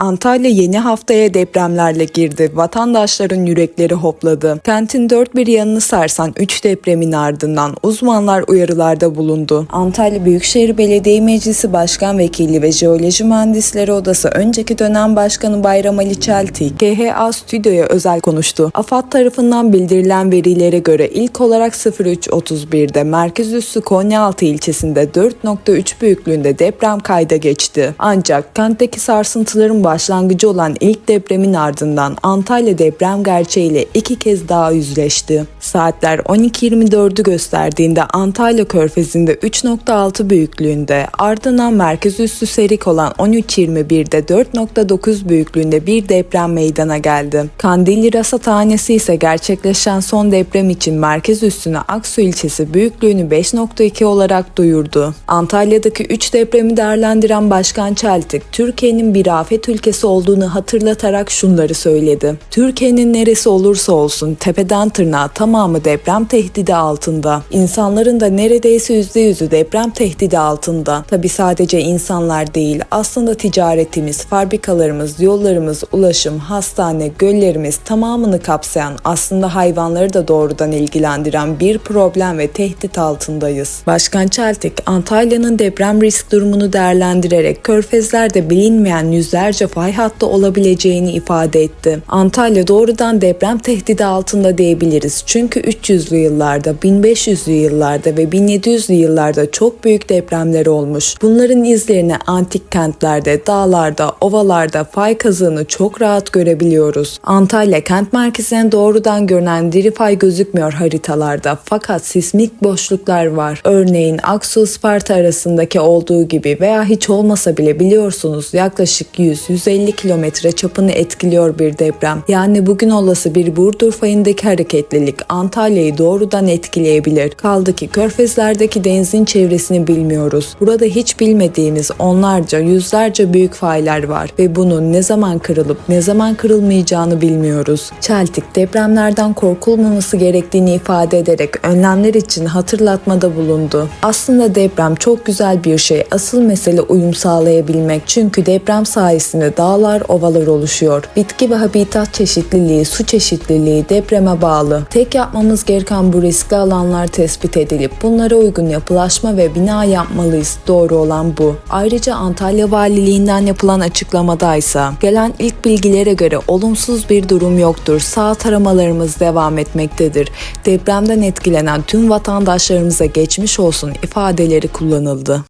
Antalya yeni haftaya depremlerle girdi. Vatandaşların yürekleri hopladı. Kentin dört bir yanını sarsan 3 depremin ardından uzmanlar uyarılarda bulundu. Antalya Büyükşehir Belediye Meclisi Başkan Vekili ve Jeoloji Mühendisleri Odası önceki dönem başkanı Bayram Ali Çeltik, KHA Stüdyo'ya özel konuştu. AFAD tarafından bildirilen verilere göre ilk olarak 03.31'de merkez üssü Konyaaltı ilçesinde 4.3 büyüklüğünde deprem kayda geçti. Ancak kentteki sarsıntıların başlangıcı olan ilk depremin ardından Antalya deprem gerçeğiyle iki kez daha yüzleşti. Saatler 12.24'ü gösterdiğinde Antalya Körfezi'nde 3.6 büyüklüğünde ardından merkez üssü serik olan 13.21'de 4.9 büyüklüğünde bir deprem meydana geldi. Kandilli Rasathanesi ise gerçekleşen son deprem için merkez üssüne Aksu ilçesi büyüklüğünü 5.2 olarak duyurdu. Antalya'daki 3 depremi değerlendiren Başkan Çeltik, Türkiye'nin bir afet ülkesi olduğunu hatırlatarak şunları söyledi. Türkiye'nin neresi olursa olsun tepeden tırnağa tamamı deprem tehdidi altında. İnsanların da neredeyse %100'ü deprem tehdidi altında. Tabi sadece insanlar değil aslında ticaretimiz, fabrikalarımız, yollarımız, ulaşım, hastane, göllerimiz tamamını kapsayan aslında hayvanları da doğrudan ilgilendiren bir problem ve tehdit altındayız. Başkan Çeltik, Antalya'nın deprem risk durumunu değerlendirerek körfezlerde bilinmeyen yüzlerce fay hattı olabileceğini ifade etti. Antalya doğrudan deprem tehdidi altında diyebiliriz. Çünkü 300'lü yıllarda, 1500'lü yıllarda ve 1700'lü yıllarda çok büyük depremler olmuş. Bunların izlerini antik kentlerde, dağlarda, ovalarda fay kazığını çok rahat görebiliyoruz. Antalya kent merkezine doğrudan görünen diri fay gözükmüyor haritalarda fakat sismik boşluklar var. Örneğin Aksu Isparta arasındaki olduğu gibi veya hiç olmasa bile biliyorsunuz yaklaşık 100-150 kilometre çapını etkiliyor bir deprem. Yani bugün olası bir Burdur fayındaki hareketlilik Antalya'yı doğrudan etkileyebilir. Kaldı ki körfezlerdeki denizin çevresini bilmiyoruz. Burada hiç bilmediğimiz onlarca yüzlerce büyük faylar var ve bunun ne zaman kırılıp ne zaman kırılmayacağını bilmiyoruz. Çeltik depremlerden korkulmaması gerektiğini ifade ederek önlemler için hatırlatmada bulundu. Aslında deprem çok güzel bir şey. Asıl mesele uyum sağlayabilmek. Çünkü deprem sayesinde dağlar, ovalar oluşuyor. Bitki ve habitat çeşitliliği, su çeşitliliği depreme bağlı. Tek yapmamız gereken bu riskli alanlar tespit edilip bunlara uygun yapılaşma ve bina yapmalıyız. Doğru olan bu. Ayrıca Antalya Valiliğinden yapılan açıklamada ise gelen ilk bilgilere göre olumsuz bir durum yoktur. Sağ taramalarımız devam etmektedir. Depremden etkilenen tüm vatandaşlarımıza geçmiş olsun ifadeleri kullanıldı.